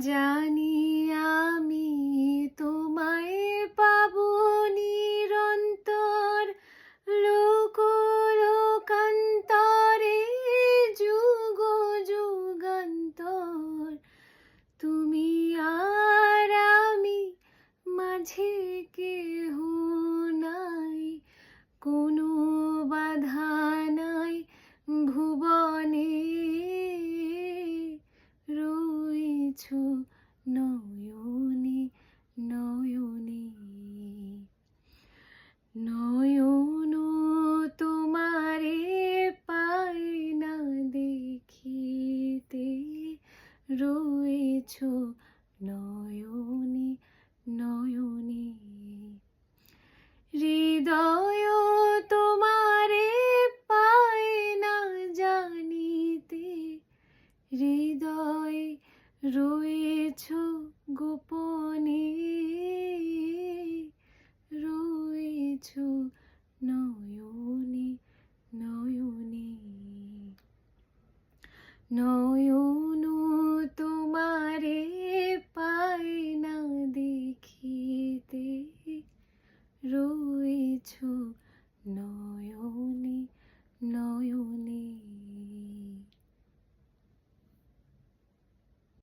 জানি আমি তোমায় পাব নিরন্তর। লোক লোকান্তরে যুগ যুগান্তর। তুমি আর আমি মাঝে নয়ন তোমারে পাই না দেখিতে। রয়েছ নয়নে নয়নে। হৃদয় তোমারে পায় না জানিতে। হৃদয় রয়েছ গোপনে know you